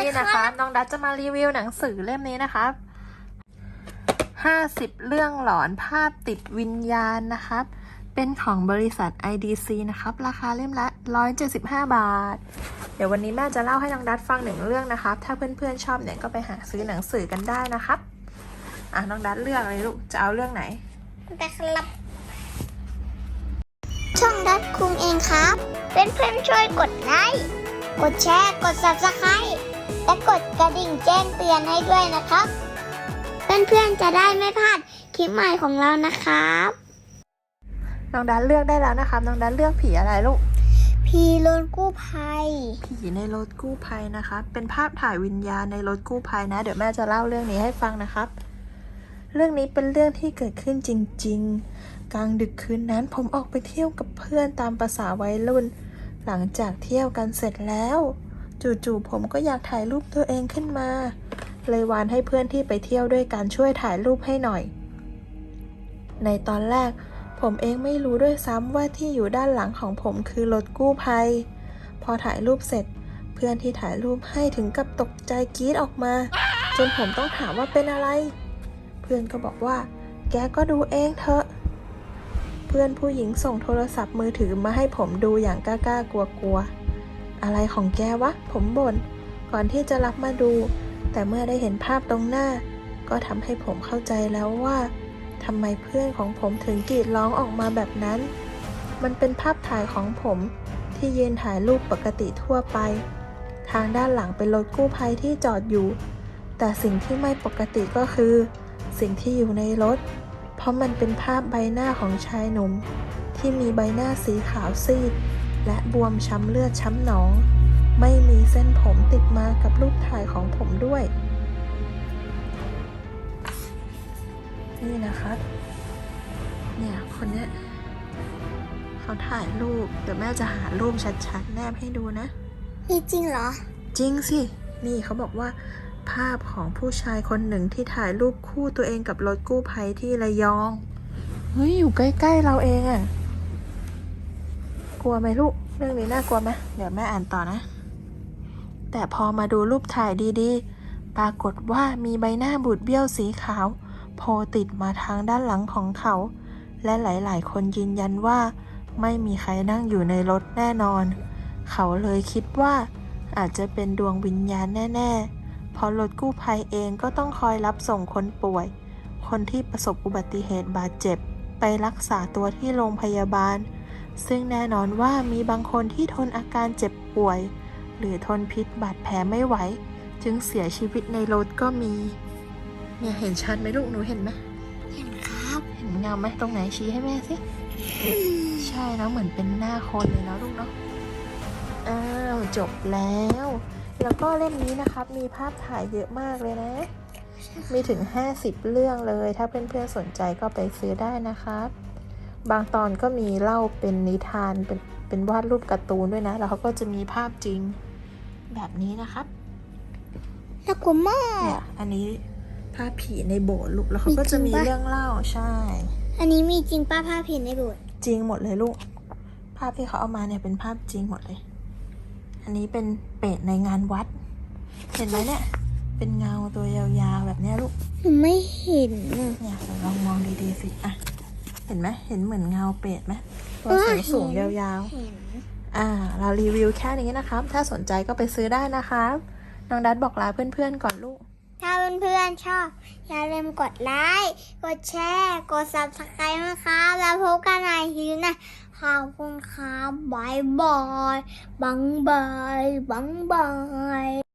นี่นะคะ น้องดัชจะมารีวิวหนังสือเล่มนี้นะครับห้าสิบเรื่องหลอนภาพติดวิญญาณนะครับ เป็นของบริษัท IDC นะครับ ราคาเล่มละ 175 บาท เดี๋ยววันนี้แม่จะเล่าให้น้องดัชฟังหนึ่งเรื่องนะครับ ถ้าเพื่อนๆชอบเนี่ยก็ไปหาซื้อหนังสือกันได้นะครับ อะน้องดัชเลือกเลยลูก จะเอาเรื่องไหนแต่ครับ ช่องดัดคุงเองครับเป็นเพื่อนๆช่วยกดไลค์ กดแชร์ กด subscribe และกดกระดิ่งแจ้งเตือนให้ด้วยนะครับ เพื่อนๆจะได้ไม่พลาดคลิปใหม่ของเรานะครับ น้องดัชเลือกได้แล้วนะครับน้องดัชเลือกผีอะไรลูก พีโลนกู้ภัย ผีในรถกู้ภัยนะคะ เป็นภาพถ่ายวิญญาณในรถกู้ภัยนะ เดี๋ยวแม่จะเล่าเรื่องนี้ให้ฟังนะครับ เรื่องนี้เป็นเรื่องที่เกิดขึ้นจริง ๆ กลางดึกคืนนั้นผมออกไปเที่ยวกับเพื่อนตามประษาวัยรุ่น หลังจากเที่ยวกันเสร็จแล้ว จู่ๆผมก็อยากถ่ายรูปตัวเองขึ้นมา เลยวานให้เพื่อนที่ไปเที่ยวด้วยกันช่วยถ่ายรูปให้หน่อย ในตอนแรก ผมเองไม่รู้ด้วยซ้ำว่าที่อยู่ด้านหลังของผมคือรถกู้ภัย พอถ่ายรูปเสร็จ เพื่อนที่ถ่ายรูปให้ถึงกับตกใจกรี๊ดออกมา จนผมต้องถามว่าเป็นอะไร เพื่อนก็บอกว่า แกก็ดูเองเถอะเพื่อนผู้หญิงส่งโทรศัพท์มือถือมาให้ผมดูอย่างกล้าๆกลัวๆ อะไรของแกวะ ผมบ่น ก่อนที่จะรับมาดู แต่เมื่อได้เห็นภาพตรงหน้า ก็ทำให้ผมเข้าใจแล้วว่าทำไมเพื่อนของผมถึงกรีดร้องออกมาแบบนั้น มันเป็นภาพถ่ายของผมที่ยืนถ่ายรูปปกติทั่วไป ทางด้านหลังเป็นรถกู้ภัยที่จอดอยู่ แต่สิ่งที่ไม่ปกติก็คือ สิ่งที่อยู่ในรถ เพราะมันเป็นภาพใบหน้าของชายหนุ่ม ที่มีใบหน้าสีขาวซีด และบวมช้ำเลือดช้ำหนอง ไม่มีเส้นผมติดมากับรูปถ่ายของผมด้วย นี่นะครับเนี่ย คนเนี้ยเขาถ่ายรูป เดี๋ยวแม่จะหารูปชัดๆ แนบให้ดูนะ มีจริงเหรอ จริงสิ นี่เขาบอกว่า ภาพของผู้ชายคนหนึ่งที่ถ่ายรูปคู่ตัวเองกับรถกู้ภัยที่ระยอง เฮ้ย อยู่ใกล้ ๆ เราเองอะ กลัวไหมลูก เรื่องนี้น่ากลัวไหมเดี๋ยวแม่อ่านต่อนะ แต่พอมาดูรูปถ่ายดีๆ ปรากฏว่ามีใบหน้าบูดเบี้ยวสีขาวโผล่ติดมาทางด้านหลังของเขา และหลายๆ คนยืนยันว่า ไม่มีใครนั่งอยู่ในรถแน่นอน เขาเลยคิดว่า อาจจะเป็นดวงวิญญาณแน่ ๆ เพราะรถกู้ภัยเองก็ต้องคอยรับส่งคนป่วย คนที่ประสบอุบัติเหตุบาดเจ็บ ไปรักษาตัวที่โรงพยาบาล ซึ่งแน่นอนว่ามีบางคนที่ทนอาการเจ็บป่วย หรือทนพิษบาดแผลไม่ไหว จึงเสียชีวิตในรถก็มี เนี่ยเห็นชัดไหมลูกหนูเห็นไหมเห็นครับ เห็นเงาไหมตรงไหนชี้ให้แม่สิ ใช่นะเหมือนเป็นหน้าคนเลยนะลูกเนาะอ้าวจบแล้ว แล้วก็เล่มนี้นะครับมีภาพถ่ายเยอะมากเลยนะ มีถึง 50 เรื่องเลย ถ้าเพื่อนๆสนใจก็ไปซื้อได้นะครับ บางตอนก็มีเล่าเป็นนิทานเป็นเป็นวาดรูปการ์ตูนด้วยนะ แล้วเขาก็จะมีภาพจริงแบบนี้นะครับน่ากลัวมาเนี่กยอันนี้ภาพผีในโบสถ์ลูกแล้วเขาก็จะมีมีจริงปะเรื่องเล่าใช่ อันนี้มีจริงป้าผ้าผินในโบสถ์จริงหมดเลยลูก ภาพที่เขาเอามาเนี่ยเป็นภาพจริงหมดเลย อันนี้เป็นเป็ดในงานวัด เห็นไหมเนี่ย เป็นเงาตัวยาวๆแบบเนี้ยลูกหนูไม่เห็น เนี่ยลองมองดีๆสิ อะเห็นไหมเห็นเหมือนเงาเป็ดไหมตัวเออสูงสูงเห็ยนาวเห็นๆอ่า เรารีวิวแค่นี้นะครับ ถ้าสนใจก็ไปซื้อได้นะครับน้องดัดบอกลาเพื่อนๆก่อนลูก ถ้าเพื่อนๆชอบ อย่าลืมกดไลค์กดแชร์กด subscribe นะครับแล้วพบกันในทีหนะขอบคุณครับบายบายบังบายบังบาย